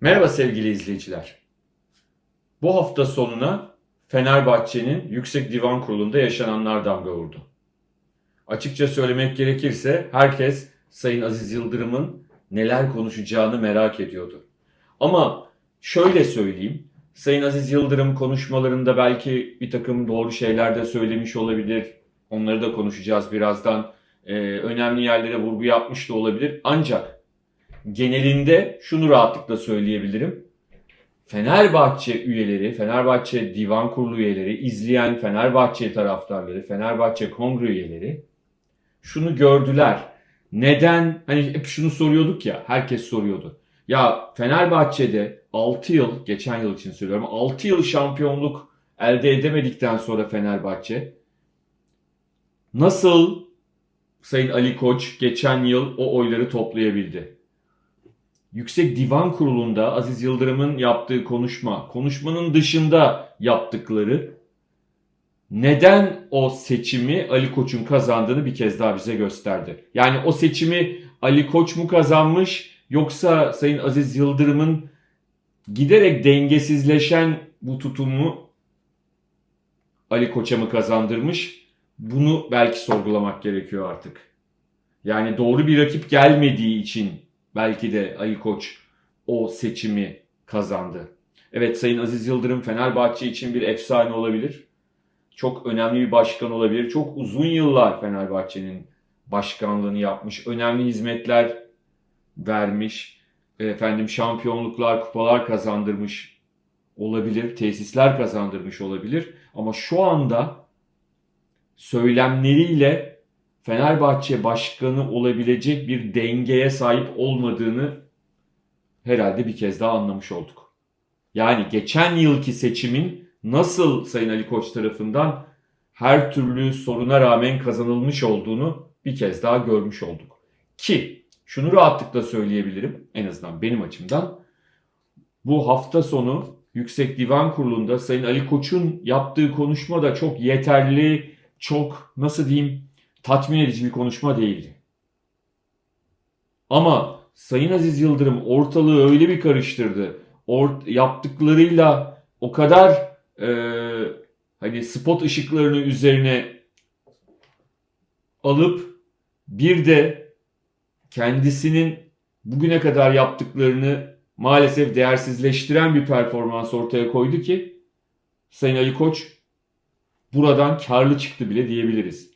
Merhaba sevgili izleyiciler. Bu hafta sonuna Fenerbahçe'nin Yüksek Divan Kurulu'nda yaşananlar damga vurdu. Açıkça söylemek gerekirse herkes Sayın Aziz Yıldırım'ın neler konuşacağını merak ediyordu. Ama şöyle söyleyeyim, Sayın Aziz Yıldırım konuşmalarında belki bir takım doğru şeyler de söylemiş olabilir. Onları da konuşacağız birazdan. Ee, önemli yerlere vurgu yapmış da olabilir. Ancak genelinde şunu rahatlıkla söyleyebilirim. Fenerbahçe üyeleri, Fenerbahçe Divan Kurulu üyeleri, izleyen Fenerbahçe taraftarları, Fenerbahçe kongre üyeleri şunu gördüler. Neden? Hani hep şunu soruyorduk ya, herkes soruyordu. Ya Fenerbahçe'de 6 yıl, geçen yıl için söylüyorum, 6 yıl şampiyonluk elde edemedikten sonra Fenerbahçe nasıl Sayın Ali Koç geçen yıl o oyları toplayabildi? Yüksek Divan Kurulu'nda Aziz Yıldırım'ın yaptığı konuşma, konuşmanın dışında yaptıkları neden o seçimi Ali Koç'un kazandığını bir kez daha bize gösterdi. Yani o seçimi Ali Koç mu kazanmış yoksa Sayın Aziz Yıldırım'ın giderek dengesizleşen bu tutumu Ali Koç'a mı kazandırmış? Bunu belki sorgulamak gerekiyor artık. Yani doğru bir rakip gelmediği için belki de Ali Koç o seçimi kazandı. Evet Sayın Aziz Yıldırım Fenerbahçe için bir efsane olabilir. Çok önemli bir başkan olabilir. Çok uzun yıllar Fenerbahçe'nin başkanlığını yapmış. Önemli hizmetler vermiş. Efendim şampiyonluklar, kupalar kazandırmış olabilir. Tesisler kazandırmış olabilir. Ama şu anda söylemleriyle Fenerbahçe başkanı olabilecek bir dengeye sahip olmadığını herhalde bir kez daha anlamış olduk. Yani geçen yılki seçimin nasıl Sayın Ali Koç tarafından her türlü soruna rağmen kazanılmış olduğunu bir kez daha görmüş olduk. Ki şunu rahatlıkla söyleyebilirim en azından benim açımdan. Bu hafta sonu Yüksek Divan Kurulu'nda Sayın Ali Koç'un yaptığı konuşma da çok yeterli, çok nasıl diyeyim tatmin edici bir konuşma değildi. Ama Sayın Aziz Yıldırım ortalığı öyle bir karıştırdı. Or- yaptıklarıyla o kadar e, hani spot ışıklarını üzerine alıp bir de kendisinin bugüne kadar yaptıklarını maalesef değersizleştiren bir performans ortaya koydu ki Sayın Ali Koç buradan karlı çıktı bile diyebiliriz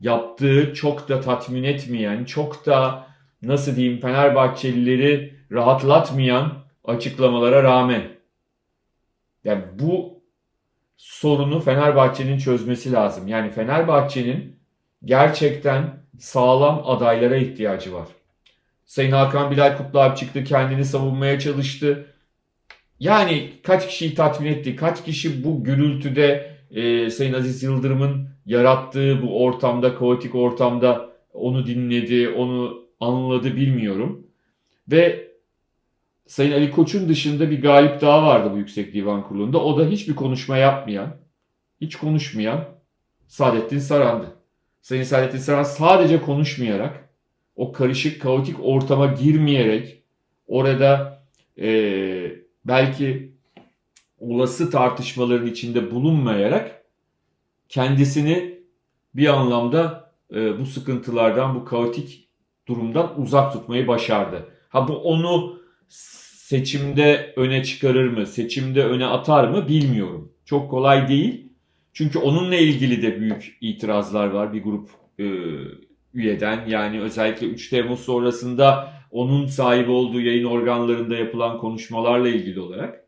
yaptığı çok da tatmin etmeyen, çok da nasıl diyeyim Fenerbahçelileri rahatlatmayan açıklamalara rağmen. Yani bu sorunu Fenerbahçe'nin çözmesi lazım. Yani Fenerbahçe'nin gerçekten sağlam adaylara ihtiyacı var. Sayın Hakan Bilal Kutlu abi çıktı kendini savunmaya çalıştı. Yani kaç kişiyi tatmin etti? Kaç kişi bu gürültüde e, Sayın Aziz Yıldırım'ın yarattığı bu ortamda, kaotik ortamda onu dinledi, onu anladı bilmiyorum. Ve Sayın Ali Koç'un dışında bir galip daha vardı bu Yüksek Divan Kurulu'nda. O da hiçbir konuşma yapmayan, hiç konuşmayan Saadettin Saran'dı. Sayın Saadettin Saran sadece konuşmayarak, o karışık, kaotik ortama girmeyerek, orada e, belki olası tartışmaların içinde bulunmayarak kendisini bir anlamda e, bu sıkıntılardan, bu kaotik durumdan uzak tutmayı başardı. Ha bu onu seçimde öne çıkarır mı, seçimde öne atar mı bilmiyorum. Çok kolay değil. Çünkü onunla ilgili de büyük itirazlar var bir grup e, üyeden. Yani özellikle 3 Temmuz sonrasında onun sahibi olduğu yayın organlarında yapılan konuşmalarla ilgili olarak.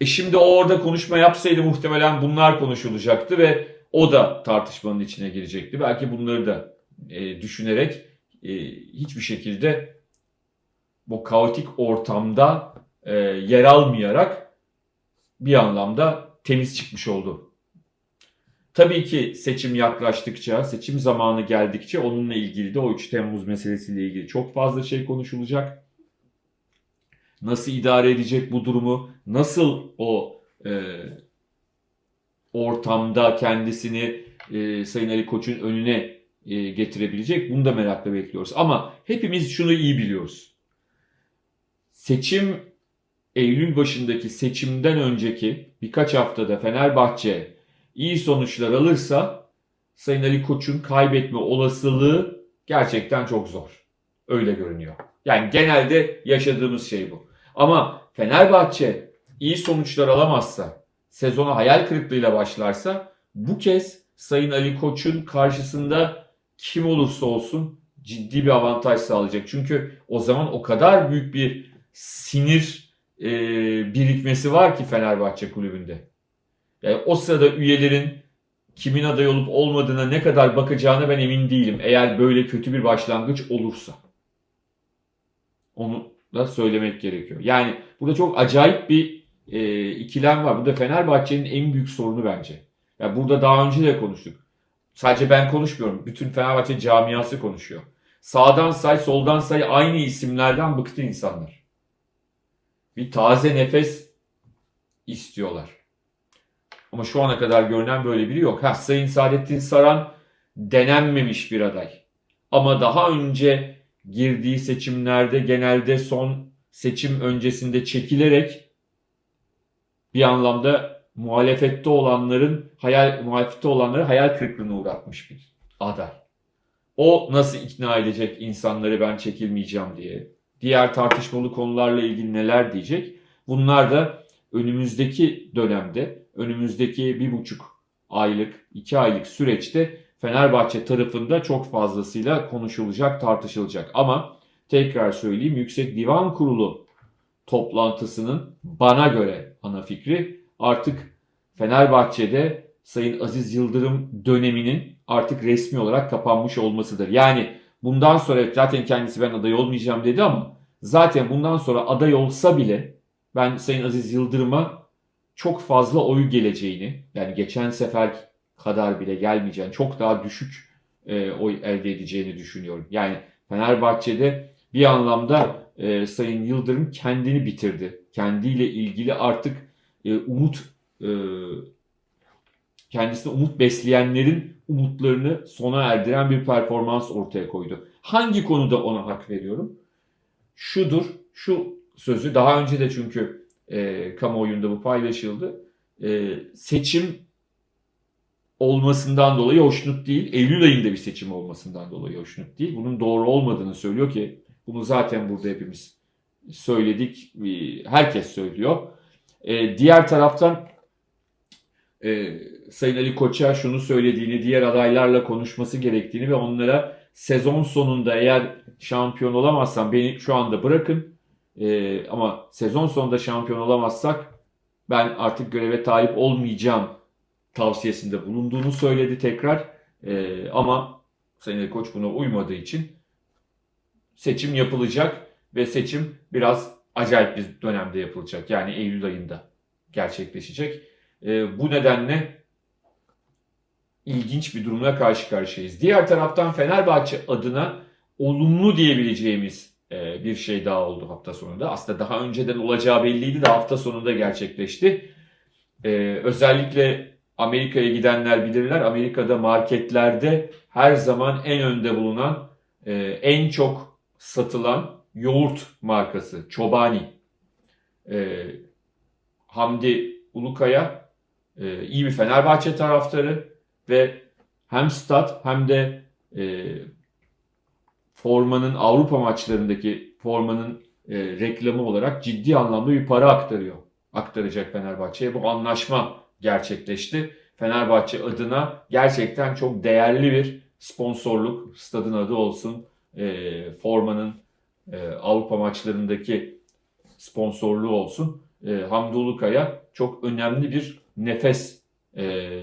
E şimdi o orada konuşma yapsaydı muhtemelen bunlar konuşulacaktı ve o da tartışmanın içine girecekti. Belki bunları da e, düşünerek e, hiçbir şekilde bu kaotik ortamda e, yer almayarak bir anlamda temiz çıkmış oldu. Tabii ki seçim yaklaştıkça, seçim zamanı geldikçe onunla ilgili de o 3 Temmuz meselesiyle ilgili çok fazla şey konuşulacak nasıl idare edecek bu durumu, nasıl o e, ortamda kendisini e, Sayın Ali Koç'un önüne e, getirebilecek bunu da merakla bekliyoruz. Ama hepimiz şunu iyi biliyoruz. Seçim Eylül başındaki seçimden önceki birkaç haftada Fenerbahçe iyi sonuçlar alırsa Sayın Ali Koç'un kaybetme olasılığı gerçekten çok zor. Öyle görünüyor. Yani genelde yaşadığımız şey bu. Ama Fenerbahçe iyi sonuçlar alamazsa, sezona hayal kırıklığıyla başlarsa bu kez Sayın Ali Koç'un karşısında kim olursa olsun ciddi bir avantaj sağlayacak. Çünkü o zaman o kadar büyük bir sinir e, birikmesi var ki Fenerbahçe kulübünde. Yani o sırada üyelerin kimin aday olup olmadığına ne kadar bakacağına ben emin değilim. Eğer böyle kötü bir başlangıç olursa. Onu da söylemek gerekiyor. Yani burada çok acayip bir e, ikilem var. Bu da Fenerbahçe'nin en büyük sorunu bence. Yani burada daha önce de konuştuk. Sadece ben konuşmuyorum. Bütün Fenerbahçe camiası konuşuyor. Sağdan say, soldan say aynı isimlerden bıktı insanlar. Bir taze nefes istiyorlar. Ama şu ana kadar görünen böyle biri yok. Ha, Sayın Saadettin Saran denenmemiş bir aday. Ama daha önce girdiği seçimlerde genelde son seçim öncesinde çekilerek bir anlamda muhalefette olanların hayal muhalefette olanları hayal kırıklığına uğratmış bir aday. O nasıl ikna edecek insanları ben çekilmeyeceğim diye. Diğer tartışmalı konularla ilgili neler diyecek. Bunlar da önümüzdeki dönemde, önümüzdeki bir buçuk aylık, iki aylık süreçte Fenerbahçe tarafında çok fazlasıyla konuşulacak, tartışılacak. Ama tekrar söyleyeyim Yüksek Divan Kurulu toplantısının bana göre ana fikri artık Fenerbahçe'de Sayın Aziz Yıldırım döneminin artık resmi olarak kapanmış olmasıdır. Yani bundan sonra zaten kendisi ben aday olmayacağım dedi ama zaten bundan sonra aday olsa bile ben Sayın Aziz Yıldırım'a çok fazla oy geleceğini yani geçen sefer kadar bile gelmeyeceğini çok daha düşük e, oy elde edeceğini düşünüyorum. Yani Fenerbahçe'de bir anlamda e, Sayın Yıldırım kendini bitirdi. Kendiyle ilgili artık e, umut e, kendisine umut besleyenlerin umutlarını sona erdiren bir performans ortaya koydu. Hangi konuda ona hak veriyorum? Şudur, şu sözü daha önce de çünkü e, kamuoyunda bu paylaşıldı. E, seçim olmasından dolayı hoşnut değil. Eylül ayında bir seçim olmasından dolayı hoşnut değil. Bunun doğru olmadığını söylüyor ki bunu zaten burada hepimiz söyledik. Herkes söylüyor. E, diğer taraftan e, Sayın Ali Koç'a şunu söylediğini, diğer adaylarla konuşması gerektiğini ve onlara sezon sonunda eğer şampiyon olamazsam beni şu anda bırakın e, ama sezon sonunda şampiyon olamazsak ben artık göreve talip olmayacağım tavsiyesinde bulunduğunu söyledi tekrar. E, ama Sayın Ali Koç buna uymadığı için seçim yapılacak ve seçim biraz acayip bir dönemde yapılacak. Yani Eylül ayında gerçekleşecek. E, bu nedenle ilginç bir durumla karşı karşıyayız. Diğer taraftan Fenerbahçe adına olumlu diyebileceğimiz e, bir şey daha oldu hafta sonunda. Aslında daha önceden olacağı belliydi de hafta sonunda gerçekleşti. E, özellikle Amerika'ya gidenler bilirler. Amerika'da marketlerde her zaman en önde bulunan, e, en çok satılan yoğurt markası Çobani. Hamdi Ulukaya iyi bir Fenerbahçe taraftarı ve hem stat hem de e, formanın Avrupa maçlarındaki formanın e, reklamı olarak ciddi anlamda bir para aktarıyor. Aktaracak Fenerbahçe'ye. Bu anlaşma gerçekleşti. Fenerbahçe adına gerçekten çok değerli bir sponsorluk. Stadın adı olsun. E, formanın e, Avrupa maçlarındaki sponsorluğu olsun. E, Hamdi Ulukaya çok önemli bir nefes e,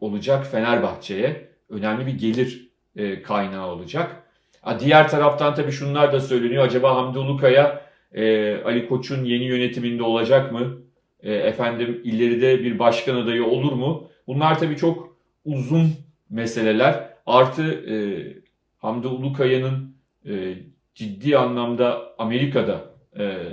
olacak Fenerbahçe'ye. Önemli bir gelir e, kaynağı olacak. Ha, diğer taraftan tabii şunlar da söyleniyor. Acaba Hamdi Ulukaya e, Ali Koç'un yeni yönetiminde olacak mı? E, efendim ileride bir başkan adayı olur mu? Bunlar tabii çok uzun meseleler. Artı e, Hamdi Ulukaya'nın e, ciddi anlamda Amerika'da e,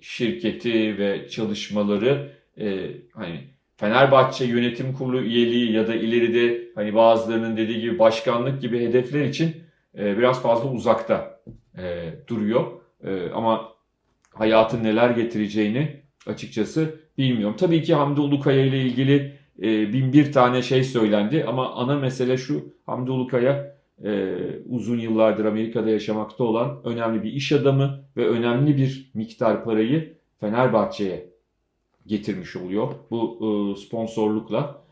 şirketi ve çalışmaları e, hani Fenerbahçe yönetim kurulu üyeliği ya da ileride hani bazılarının dediği gibi başkanlık gibi hedefler için e, biraz fazla uzakta e, duruyor. E, ama hayatın neler getireceğini açıkçası bilmiyorum. Tabii ki Hamdi Ulukaya ile ilgili e, bin bir tane şey söylendi ama ana mesele şu Hamdi Ulukaya e, uzun yıllardır Amerika'da yaşamakta olan önemli bir iş adamı ve önemli bir miktar parayı Fenerbahçe'ye getirmiş oluyor bu e, sponsorlukla.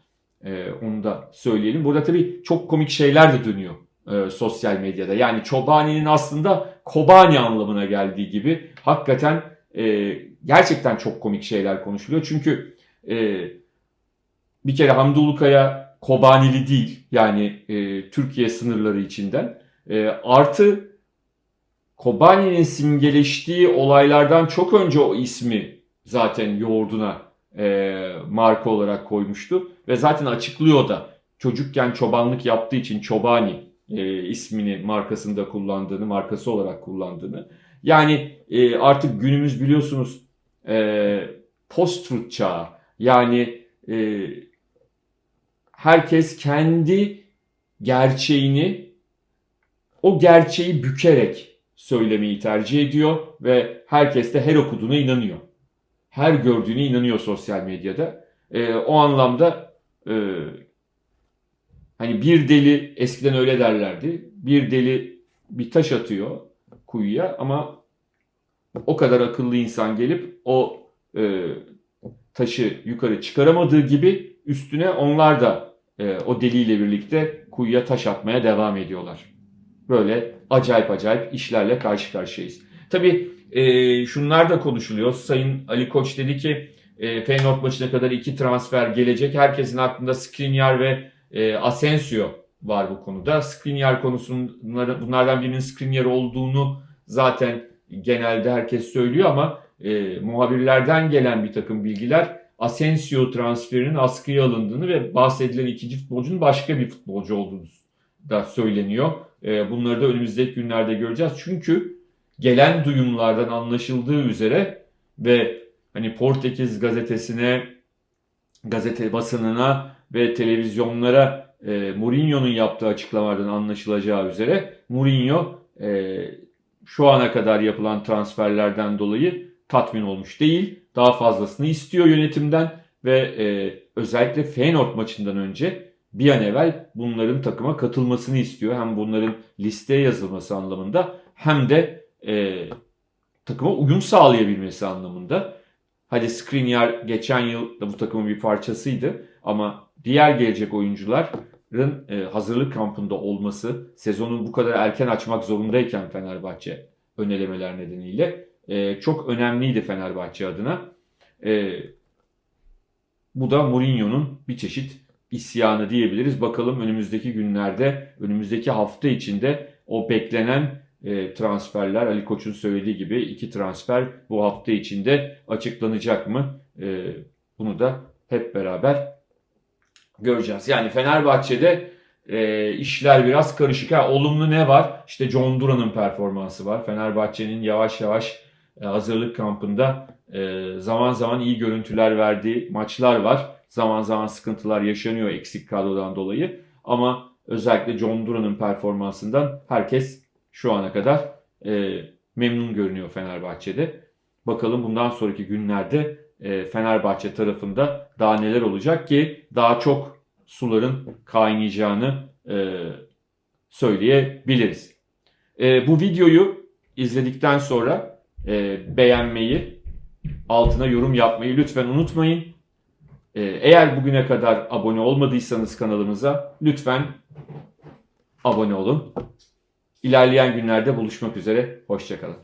E, onu da söyleyelim. Burada tabii çok komik şeyler de dönüyor e, sosyal medyada. Yani Çobani'nin aslında Kobani anlamına geldiği gibi hakikaten e, gerçekten çok komik şeyler konuşuluyor. Çünkü e, bir kere Hamdi Ulukaya Kobanili değil. Yani e, Türkiye sınırları içinden. E, artı Kobani'nin simgeleştiği olaylardan çok önce o ismi zaten yoğurduna e, marka olarak koymuştu. Ve zaten açıklıyor da çocukken çobanlık yaptığı için Çobani e, ismini markasında kullandığını, markası olarak kullandığını. Yani e, artık günümüz biliyorsunuz e, post-truth çağı. Yani e, herkes kendi gerçeğini o gerçeği bükerek söylemeyi tercih ediyor ve herkes de her okuduğuna inanıyor. Her gördüğüne inanıyor sosyal medyada. E, o anlamda e, hani bir deli eskiden öyle derlerdi. Bir deli bir taş atıyor kuyuya ama o kadar akıllı insan gelip o e, taşı yukarı çıkaramadığı gibi üstüne onlar da e, o deliyle birlikte kuyuya taş atmaya devam ediyorlar. Böyle acayip acayip işlerle karşı karşıyayız. Tabii e, şunlar da konuşuluyor. Sayın Ali Koç dedi ki e, Feyenoord maçına kadar iki transfer gelecek. Herkesin aklında Skriniar ve e, Asensio var bu konuda. Skriniar konusunun bunlardan birinin Skriniar olduğunu zaten genelde herkes söylüyor ama e, muhabirlerden gelen bir takım bilgiler Asensio transferinin askıya alındığını ve bahsedilen ikinci futbolcunun başka bir futbolcu olduğunu da söyleniyor. E, bunları da önümüzdeki günlerde göreceğiz. Çünkü gelen duyumlardan anlaşıldığı üzere ve hani Portekiz gazetesine, gazete basınına ve televizyonlara e, Mourinho'nun yaptığı açıklamalardan anlaşılacağı üzere Mourinho e, şu ana kadar yapılan transferlerden dolayı tatmin olmuş değil. Daha fazlasını istiyor yönetimden ve e, özellikle Feyenoord maçından önce bir an evvel bunların takıma katılmasını istiyor. Hem bunların listeye yazılması anlamında hem de e, takıma uyum sağlayabilmesi anlamında. Hadi Skriniar geçen yıl da bu takımın bir parçasıydı ama diğer gelecek oyuncuların e, hazırlık kampında olması, sezonu bu kadar erken açmak zorundayken Fenerbahçe önelemeler nedeniyle e, çok önemliydi Fenerbahçe adına. E, bu da Mourinho'nun bir çeşit isyanı diyebiliriz. Bakalım önümüzdeki günlerde, önümüzdeki hafta içinde o beklenen e, transferler Ali Koç'un söylediği gibi iki transfer bu hafta içinde açıklanacak mı? E, bunu da hep beraber göreceğiz. Yani Fenerbahçe'de e, işler biraz karışık. Ha, olumlu ne var? İşte John Duran'ın performansı var. Fenerbahçe'nin yavaş yavaş e, hazırlık kampında e, zaman zaman iyi görüntüler verdiği maçlar var. Zaman zaman sıkıntılar yaşanıyor eksik kadrodan dolayı. Ama özellikle John Duran'ın performansından herkes şu ana kadar e, memnun görünüyor Fenerbahçe'de. Bakalım bundan sonraki günlerde Fenerbahçe tarafında daha neler olacak ki daha çok suların kaynayacağını e, söyleyebiliriz. E, bu videoyu izledikten sonra e, beğenmeyi, altına yorum yapmayı lütfen unutmayın. E, eğer bugüne kadar abone olmadıysanız kanalımıza lütfen abone olun. İlerleyen günlerde buluşmak üzere. Hoşçakalın.